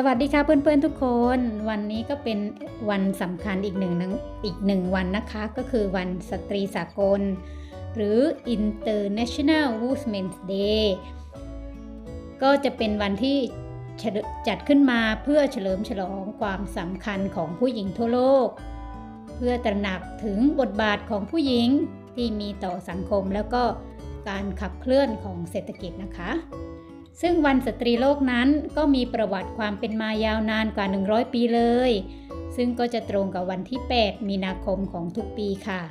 สวัสดีค่ะเพื่อนๆทุกคน วันนี้ก็เป็นวันสำคัญอีกหนึ่งอีกหนึ่งวันนะคะ ก็คือวันสตรีสากล หรือ International Women's Day ก็จะเป็นวันที่จัดขึ้นมาเพื่อเฉลิมฉลองความสำคัญของผู้หญิงทั่วโลก เพื่อตระหนักถึงบทบาทของผู้หญิงที่มีต่อสังคมแล้วก็การขับเคลื่อนของเศรษฐกิจนะคะ ซึ่งวันสตรีโลกนั้นก็มีประวัติความเป็นมายาวนานกว่า 100 ปีเลย ซึ่งก็จะตรงกับวันที่ 8 มีนาคมของทุกปีค่ะ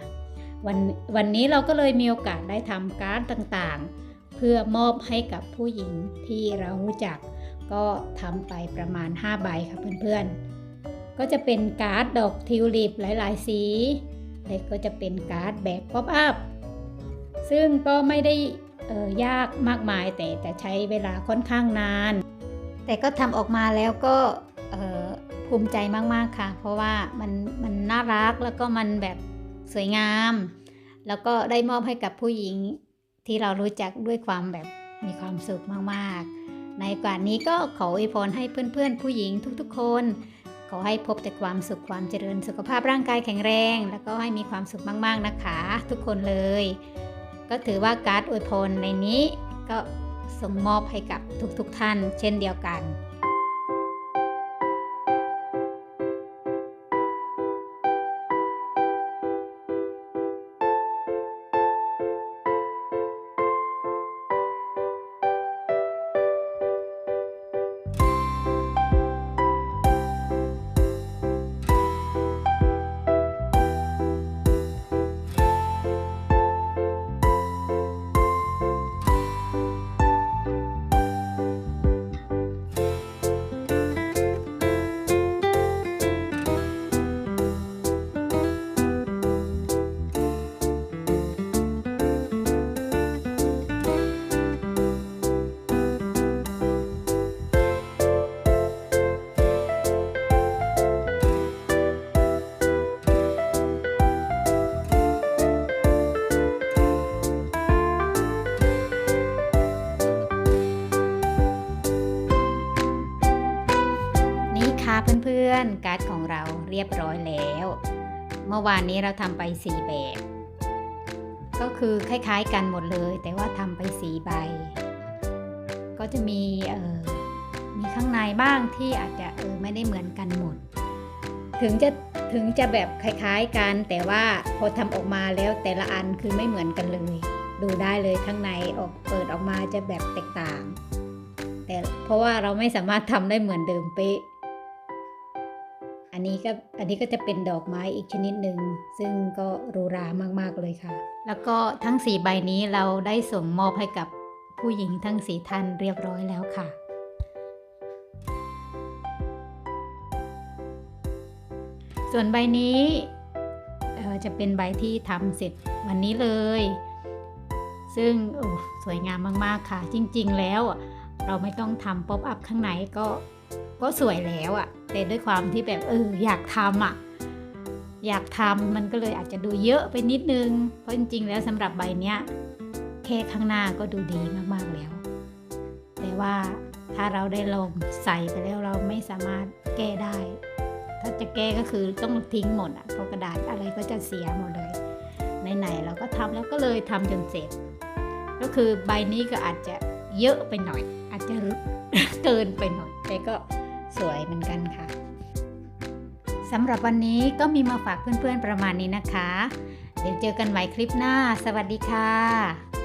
วันวันนี้เราก็เลยมีโอกาสได้ทำการ์ดต่างๆ เพื่อมอบให้กับผู้หญิงที่เรารู้จัก ก็ทำไปประมาณ 5 ใบค่ะเพื่อนๆ ก็จะเป็นการ์ดดอกทิวลิปหลายๆ สีและก็จะเป็นการ์ดแบบป๊อปอัพซึ่งก็ไม่ได้ ยากมากมายแต่แต่ใช้เวลาค่อนข้างนาน แต่ก็ทำออกมาแล้วก็ภูมิใจมาก ๆ ค่ะ เพราะว่ามันมันน่ารักแล้วก็มันแบบสวยงาม แล้วก็ได้มอบให้กับผู้หญิงที่เรารู้จักด้วยความแบบมีความสุขมาก ๆ ในโอกาสนี้ก็ขออวยพรให้เพื่อน ๆ ผู้หญิงทุก ๆ คน ขอให้พบแต่ความสุขความเจริญสุขภาพร่างกายแข็งแรง แล้วก็ให้มีความสุขมาก ๆ นะคะ ทุกคนเลย ก็ถือว่าการ์ดอวยพรในนี้ก็ส่งมอบให้กับทุกๆทท่าน เช่นเดียวกัน เพื่อนๆ การ์ดของเราเรียบร้อยแล้ว เมื่อวานนี้เราทำไป 4 แบบ ก็คือคล้ายๆกันหมดเลย แต่ว่าทำไป 4 ใบ ก็จะมีเออมีข้างในบ้างที่อาจจะเออไม่ได้เหมือนกันหมด ถึงจะถึงจะแบบคล้ายๆกัน แต่ว่าพอทำออกมาแล้วแต่ละอันคือไม่เหมือนกันเลย ดูได้เลยข้างในออกเปิดออกมาจะแบบแตกต่าง แต่เพราะว่าเราไม่สามารถทำได้เหมือนเดิมเป๊ะ อันนี้ก็อันนี้ก็จะเป็นดอกไม้อีกชนิดหนึ่งซึ่งก็รูรามากๆเลยค่ะ แล้วก็ทั้งสี่ใบนี้เราได้ส่งมอบให้กับผู้หญิงทั้งสี่ท่านเรียบร้อยแล้วค่ะส่วนใบนี้จะเป็นใบที่ทำเสร็จวันนี้เลย ซึ่งสวยงามมาก ๆ ค่ะ จริง ๆ แล้วเราไม่ต้องทำป๊อปอัพข้างในก็ ก็สวยแล้วอะแต่ด้วยความที่แบบเอออยากทำอะอยากทำมันก็เลยอาจจะดูเยอะไปนิดนึง เพราะจริงๆแล้วสำหรับใบเนี้ยแค่ข้างหน้าก็ดูดีมากๆแล้ว แต่ว่าถ้าเราได้ลองใส่ไปแล้วเราไม่สามารถแก้ได้ ถ้าจะแก้ก็คือต้องทิ้งหมดอะเพราะกระดาษอะไรก็จะเสียหมดเลยไหนๆเราก็ทำแล้วก็เลยทำจนเสร็จ ก็คือใบนี้ก็อาจจะเยอะไปหน่อย อาจจะเกินไปหน่อยแต่ก็ สวยเหมือนกันค่ะสำหรับวันนี้ก็มีมาฝากเพื่อนๆประมาณนี้นะคะ เดี๋ยวเจอกันใหม่คลิปหน้า สวัสดีค่ะ